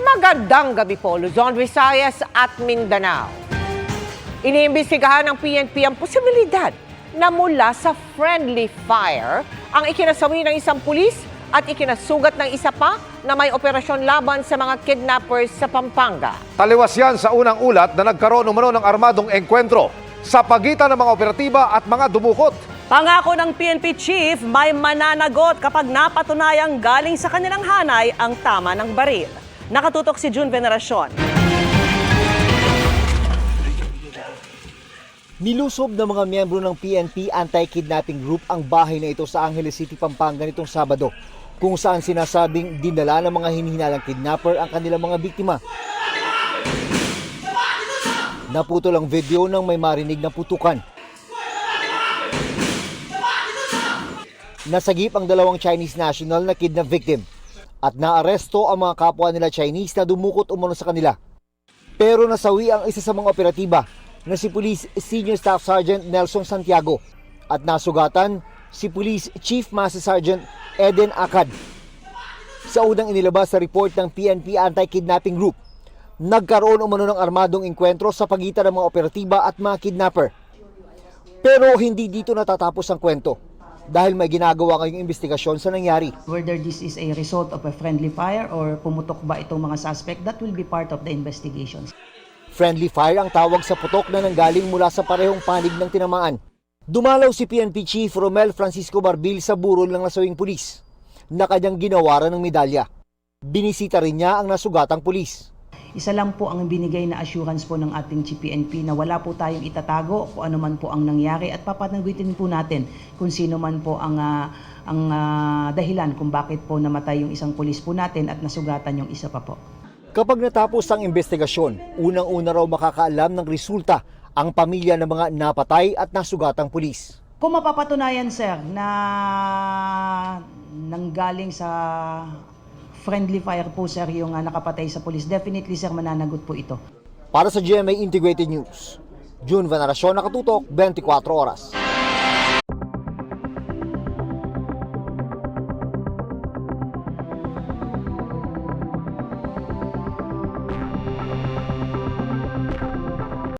Magandang gabi po, Luzon, Visayas at Mindanao. Iniimbestigahan ng PNP ang posibilidad na mula sa friendly fire ang ikinasawi ng isang pulis at ikinasugat ng isa pa na may operasyon laban sa mga kidnappers sa Pampanga. Taliwas yan sa unang ulat na nagkaroon umano ng armadong engkwentro sa pagitan ng mga operatiba at mga dumukot. Pangako ng PNP chief, may mananagot kapag napatunayang galing sa kanilang hanay ang tama ng baril. Nakatutok si June Veneracion. Nilusob ng mga miyembro ng PNP Anti-Kidnapping Group ang bahay na ito sa Angeles City, Pampanga nitong Sabado kung saan sinasabing dinala ng mga hinihinalang kidnapper ang kanilang mga biktima. Naputol ang video ng may marinig na putukan. Nasagip ang dalawang Chinese national na kidnap victim at naaresto ang mga kapwa nila Chinese na dumukot umano sa kanila. Pero nasawi ang isa sa mga operatiba na si Police Senior Staff Sergeant Nelson Santiago at nasugatan si Police Chief Master Sergeant Eden Akad. Sa unang inilabas sa report ng PNP Anti-Kidnapping Group, nagkaroon umano ng armadong engkwentro sa pagitan ng mga operatiba at mga kidnapper. Pero hindi dito natatapos ang kwento dahil may ginagawa ngayong investigasyon sa nangyari. whether this is a result of a friendly fire or pumutok ba itong mga suspect, that will be part of the investigations. Friendly fire ang tawag sa putok na nanggaling mula sa parehong panig ng tinamaan. Dumalaw si PNP Chief Romel Francisco Barbil sa burol ng nasawing pulis na kanyang ginawaran ng medalya. Binisita rin niya ang nasugatang pulis. Isa lang po ang binigay na assurance po ng ating GPNP na wala po tayong itatago kung ano man po ang nangyari at papanagutin po natin kung sino man po ang, ah, ang ah, dahilan kung bakit po namatay yung isang pulis po natin at nasugatan yung isa pa po. Kapag natapos ang investigasyon, unang-una raw makakaalam ng resulta ang pamilya ng mga napatay at nasugatang pulis. Kung mapapatunayan sir na nanggaling sa friendly fire po sir yung ah, nakapatay sa pulis, definitely sir mananagot po ito. Para sa GMA Integrated News, June Veneracion nakatutok 24 oras.